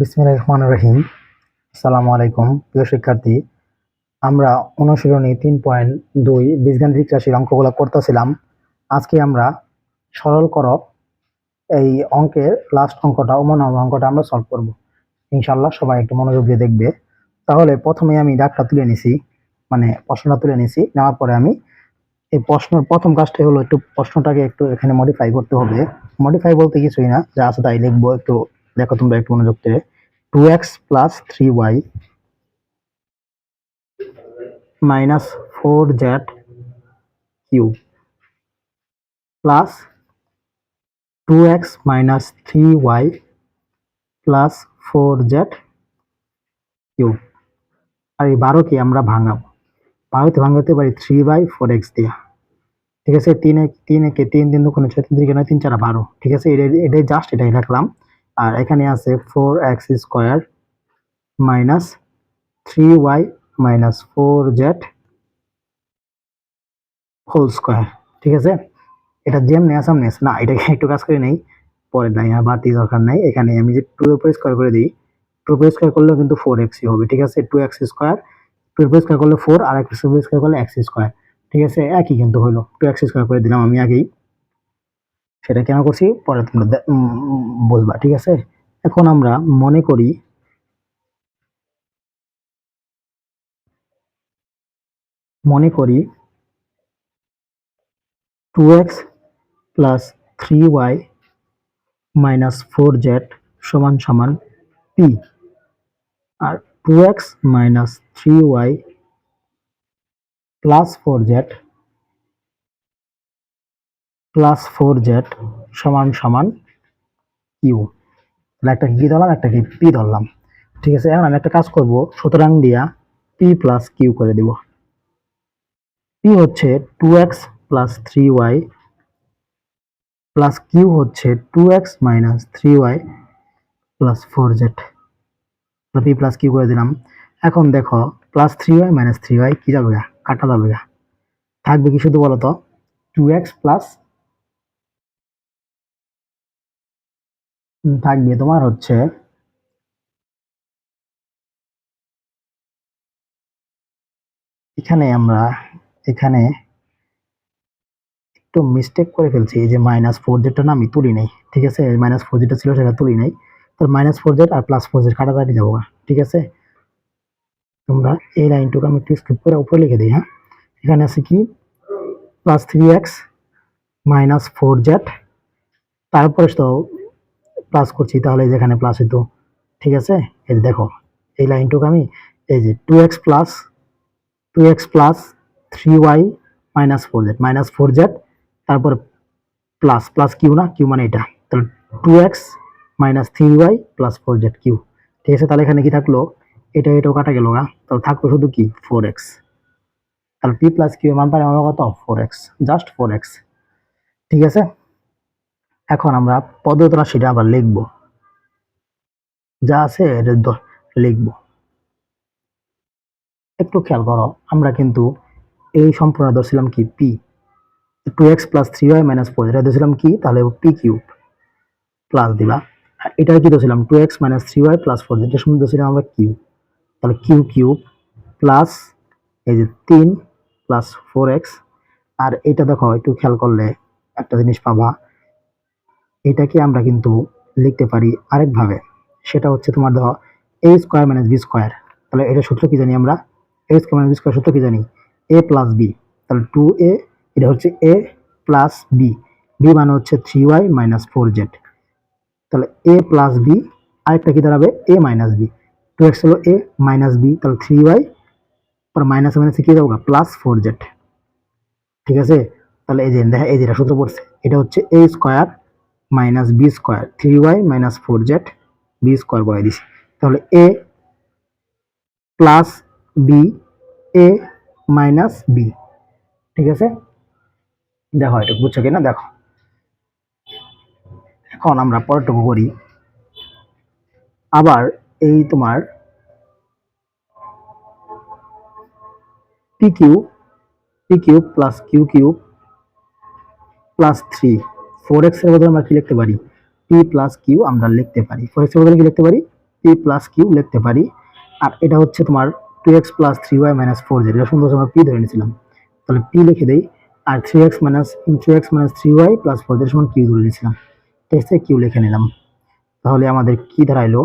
বিসমিল্লাহির রহমানির রহিম। আসসালামু আলাইকুম, প্রিয় শিক্ষার্থী। আমরা অনুশীলনী তিন পয়েন্ট দুই বীজগাণিতিক রাশির অঙ্কগুলো করতেছিলাম। আজকে আমরা সরল কর এই অঙ্কের লাস্ট অঙ্কটা ও মনে অঙ্কটা আমরা সলভ করব। ইনশাল্লাহ সবাই একটু মনোযোগ দিয়ে দেখবে। তাহলে প্রথমে আমি ডাকটা তুলে নিছি মানে প্রশ্নটা তুলে নিছি। নেওয়ার পরে আমি এই প্রশ্নের প্রথম কাজটাই হলো একটু প্রশ্নটাকে একটু এখানে মডিফাই করতে হবে। মডিফাই বলতে কিছুই না, যা আছে তাই লিখব, একটু দেখো তোমরা একটু মনোযোগ দিয়ে। Two X plus three Y minus four Z Q plus two X minus three Y plus four Z Q আর এই বারোকে আমরা ভাঙাবো। বারোতে ভাঙাতে পারি থ্রি বাই ফোর এক্স দিয়া। ঠিক আছে? তিন এক, তিন একে তিন তিন দুগুণে ছয়, তিন তিরিকে নয় তিন, চার, বারো। ঠিক আছে? এটা এটাই জাস্ট এটাই রাখলাম। আর এখানে আছে four X square minus three Y minus four Z whole square, ঠিক আছে? এটা যেমনি আসামনি আছে। না এটাকে একটু কাজ করে নেই? পরে নাই আর বাড়তি দরকার নাই। এখানে আমি যে টু এর স্কোয়ার করে দিই, টু এর স্কোয়ার করলেও কিন্তু ফোর এক্সই হবে, ঠিক আছে? টু এক্স স্কোয়ার, টু এর স্কোয়ার করলে ফোর, আর এক্স স্কোয়ার করলে এক্স স্কোয়ার, ঠিক আছে? একই কিন্তু হলো। টু এক্স স্কোয়ার করে দিলাম আমি আগেই। সেটা কেন করছি? পরে তোমরা বুঝবা, ঠিক আছে? এখন আমরা মনে করি মনে করি two X plus three Y minus four Z সমান সমান পি আর two X minus three Y plus four Z plus four Z সমান সমান কিউ তাহলে একটা কি ধরলাম? একটা কি? পি ধরলাম। ঠিক আছে, এখন আমি একটা কাজ করব। সুতরাং দিয়া পি প্লাস কিউ করে দিব। পি হচ্ছে two X plus three Y plus Q হচ্ছে two X minus three Y plus four Z P plus Q করে দিলাম। এখন দেখো plus three Y minus three Y কি যাবে গা? কাটা যাবে গা। থাকবে কি শুধু বলো তো টু এক্স প্লাস থাকবে তোমার হচ্ছে এখানে আমরা এখানে একটু মিস্টেক করে ফেলছি, এই যে মাইনাস ফোর জেডটা না আমি তুলি নাই, ঠিক আছে? মাইনাস ফোর জেডটা ছিল সেটা তুলি নাই তো মাইনাস ফোর জেড আর প্লাস ফোর জেড কাটাকাটি যাব ঠিক আছে? তোমরা এই লাইনটুকু আমি একটু স্কিপ করে উপরে লিখে দিই হ্যাঁ? এখানে আছে কি? Plus three X minus four Z তারপরে তো প্লাস করছি, তাহলে যেখানে প্লাস হতো ঠিক আছে? এই যে দেখো, এই লাইনটুকু আমি, এই যে two X plus two X plus three Y minus four Z minus four Z তারপর প্লাস প্লাস কিউ না কিউ মানে এটা, তাহলে two X minus three Y plus four Z Q ঠিক আছে? তাহলে এখানে কি থাকল? এটা, এটাও কাটা গেল না, তাহলে থাকল শুধু কি? ফোর এক্স তাহলে পি প্লাস কিউ মান পাই আমরা কত? Four X just four X ঠিক আছে? এখন আমরা পদ্ধতি রাশিটা আবার লিখব। যা আছে এটা লিখব। একটু খেয়াল করো, আমরা কিন্তু এই সম্পূর্ণ ধরছিলাম কি? P two X plus three Y minus four এটা ধরছিলাম কি? তাহলে পি কিউব প্লাস দিবা আর এটা কি ধরছিলাম? Two X minus three Y plus four এটা শুনে ধরছিলাম আমরা কিউ তাহলে কিউ কিউব প্লাস এই যে তিন প্লাস ফোর এক্স আর এটা দেখো, একটু খেয়াল করলে একটা জিনিস পাবা। এটাকে আমরা কিন্তু লিখতে পারি আরেকভাবে। সেটা হচ্ছে তোমার ধরো A square minus B square তাহলে এটা সূত্র কি জানি আমরা? A square minus B square সূত্র কি জানি? এ প্লাস বি তাহলে টু এ এটা হচ্ছে এ প্লাস বি বি মানে হচ্ছে three Y minus four Z তাহলে এ প্লাস বি আরেকটা কি দাঁড়াবে? A minus B two X হলো এ মাইনাস বি তাহলে থ্রি ওয়াই পর মাইনাস মাইনাসে কি যাব প্লাস ফোর জেড ঠিক আছে? তাহলে এই যে দেখা এই যেটা সূত্র পড়ছে, এটা হচ্ছে a square minus b square three y minus four z b square বলে দিছি। তাহলে a plus b a minus b ঠিক আছে? দেখো এটা, বুঝছ কিনা? দেখো। এখন আমরা পরেরটুকু করি। আবার এই তোমার p q p cube plus q cube plus three four এক্সের বদলে আমরা কি লিখতে পারি? পি প্লাস কিউ আমরা লিখতে পারি। ফোর এক্সের বদলে কি লিখতে পারি? পি প্লাস কিউ লিখতে পারি। আর এটা হচ্ছে তোমার two x plus three y minus four z এটা সুন্দর আমরা পি ধরে নিয়েছিলাম। তাহলে পি লিখে দেই। আর three x minus three x minus three y plus four z সমান কিউ ধরে নিয়েছিলাম। টেক্সটে কিউ লিখে নিলাম। তাহলে আমাদের কি দাঁড়াইলো?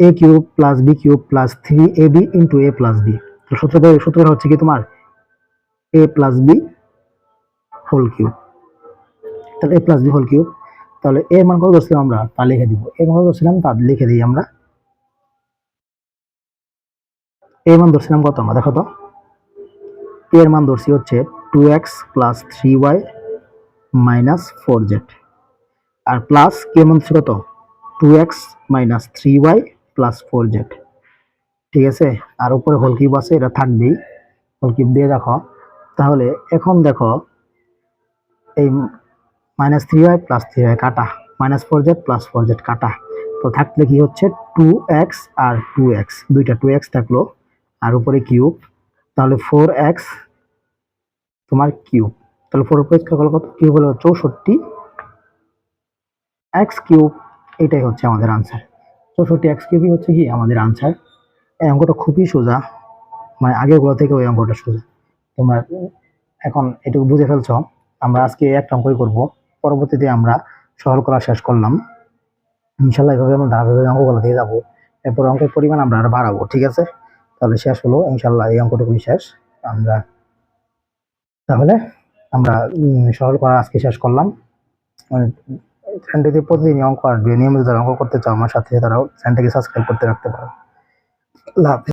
A cube plus b cube plus three a b into a plus b সূত্রটা সূত্রটা হচ্ছে কি তোমার? A plus b whole cube তাহলে a plus b whole cube তাহলে এর মান কত ধরছিলাম আমরা? তা লিখে দিব। এর মান কত ধরছিলাম? তা লিখে দিই আমরা। এর মান ধরছিলাম কত আমরা? দেখো তো। এর মান ধরছি হচ্ছে two x plus three y minus four z আর প্লাস কে মান ধরছি কত? Two x minus three y plus four z ঠিক আছে? আর উপরে হোল কিউব আছে, এটা থাকবেই। হোল কিউব দিয়ে দেখো। তাহলে এখন দেখো, এই minus three y plus three y কাটা। Minus four z plus four z কাটা। তো থাকলে কি হচ্ছে? টু এক্স আর টু এক্স দুইটা টু এক্স থাকল। আর উপরে কিউব তাহলে ফোর এক্স তোমার কিউব তাহলে ফোর স্কোয়ার করলে কত? কিউব হলো চৌষট্টি। এক্স কিউব এটাই হচ্ছে আমাদের আনসার চৌষট্টি এক্স কিউবই হচ্ছে কি? আমাদের আনসার এই অঙ্কটা খুবই সোজা। মানে আগেরগুলো থেকে ওই অঙ্কটা সোজা। তোমরা এখন এটুকু বুঝে ফেলছো। আমরা আজকে একটা অঙ্কই করব। পরবর্তীতে আমরা সরল করা শেষ করলাম। ইনশাল্লাহ এভাবে আমরা ধারাবাহিক অঙ্কগুলো দিয়ে যাব। এরপর অঙ্কের পরিমাণ আমরা আরও বাড়াবো, ঠিক আছে? তাহলে শেষ হলো ইনশাল্লাহ এই অঙ্কটুকুই শেষ। আমরা তাহলে আমরা সরল করা আজকে শেষ করলাম। চ্যানেলটিতে প্রতিদিন অঙ্ক আসবে, নিয়মিত যারা অঙ্ক করতে চাও আমার সাথে, তারাও চ্যানেলটিকে সাবস্ক্রাইব করতে রাখতে পারো। হাফেজ।